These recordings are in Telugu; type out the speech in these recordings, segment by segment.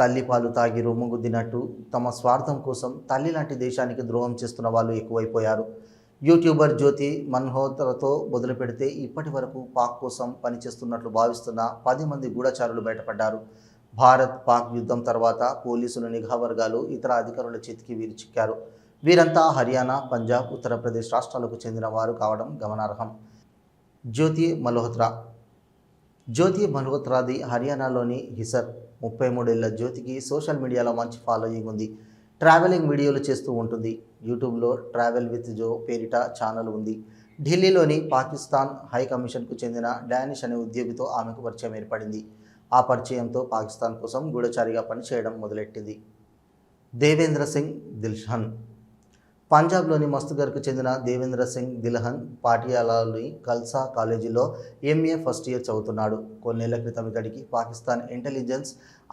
తల్లి పాలు తాగి రొమ్ముగుద్దినట్టు తమ స్వార్థం కోసం తల్లి లాంటి దేశానికి ద్రోహం చేస్తున్న వాళ్ళు ఎక్కువైపోయారు. యూట్యూబర్ జ్యోతి మన్హోత్రతో మొదలు పెడితే ఇప్పటి వరకు పాక్ కోసం పనిచేస్తున్నట్లు భావిస్తున్న పది మంది గూఢచారులు బయటపడ్డారు. భారత్ పాక్ యుద్ధం తర్వాత పోలీసులు నిఘా వర్గాలు ఇతర అధికారుల చేతికి వీరు చిక్కారు. వీరంతా హర్యానా పంజాబ్ ఉత్తరప్రదేశ్ రాష్ట్రాలకు చెందిన వారు కావడం గమనార్హం. జ్యోతి మల్హోత్రా జ్యోతి మల్హోత్రాది హర్యానాలోని హిసర్. ముప్పై మూడేళ్ళ జ్యోతికి సోషల్ మీడియాలో మంచి ఫాలోయింగ్ ఉంది. ట్రావెలింగ్ వీడియోలు చేస్తూ ఉంటుంది. యూట్యూబ్లో ట్రావెల్ విత్ జో పేరిట ఛానల్ ఉంది. ఢిల్లీలోని పాకిస్తాన్ హై కమిషన్కు చెందిన డానిష్ అనే ఉద్యోగితో ఆమెకు పరిచయం ఏర్పడింది. ఆ పరిచయంతో పాకిస్తాన్ కోసం గూఢచారిగా పనిచేయడం మొదలెట్టింది. దేవేంద్ర సింగ్ దిల్షన్ పంజాబ్లోని మస్తుగర్కు చెందిన దేవేంద్ర సింగ్ దిల్హన్ పాటియాలాలోని కల్సా కాలేజీలో ఎంఏ ఫస్ట్ ఇయర్ చదువుతున్నాడు. కొన్నేళ్ళ క్రితం ఇతడికి పాకిస్తాన్ ఇంటెలిజెన్స్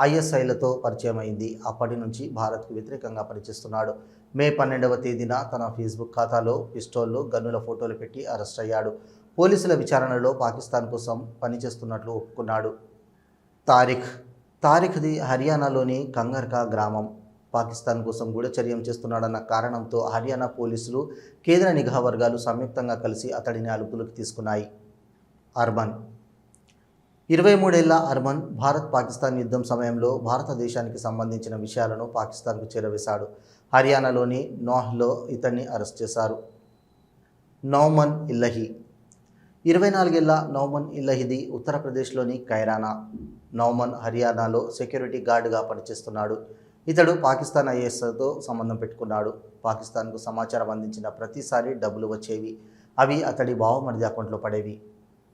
ఐఎస్ఐలతో పరిచయం అయింది అప్పటి నుంచి భారత్కు వ్యతిరేకంగా పనిచేస్తున్నాడు. మే పన్నెండవ తేదీన తన ఫేస్బుక్ ఖాతాలో పిస్టోళ్ళు గన్నుల ఫోటోలు పెట్టి అరెస్ట్ అయ్యాడు. పోలీసుల విచారణలో పాకిస్తాన్ కోసం పనిచేస్తున్నట్లు ఒప్పుకున్నాడు. తారిఖ్ తారిఖ్ది హర్యానాలోని కంగర్కా గ్రామం. పాకిస్తాన్ కోసం గూఢచర్యం చేస్తున్నాడన్న కారణంతో హర్యానా పోలీసులు కేంద్ర నిఘా వర్గాలు సంయుక్తంగా కలిసి అతడిని అదుపులోకి తీసుకున్నాయి. అర్బన్. ఇరవై మూడేళ్ళ అర్మన్ భారత్ పాకిస్తాన్ యుద్ధం సమయంలో భారతదేశానికి సంబంధించిన విషయాలను పాకిస్తాన్కు చేరవేశాడు. హర్యానాలోని నోహ్లో ఇతన్ని అరెస్ట్ చేశారు. నౌమన్ ఇల్లహి. ఇరవై నాలుగేళ్ళ నౌమన్ ఇల్లహిది ఉత్తరప్రదేశ్లోని కైరానా. నౌమన్ హర్యానాలో సెక్యూరిటీ గార్డుగా పనిచేస్తున్నాడు. ఇతడు పాకిస్తాన్ ఐఎస్తో సంబంధం పెట్టుకున్నాడు. పాకిస్తాన్కు సమాచారం అందించిన ప్రతిసారి డబ్బులు వచ్చేవి. అవి అతడి బావమరిది అకౌంట్లో పడేవి.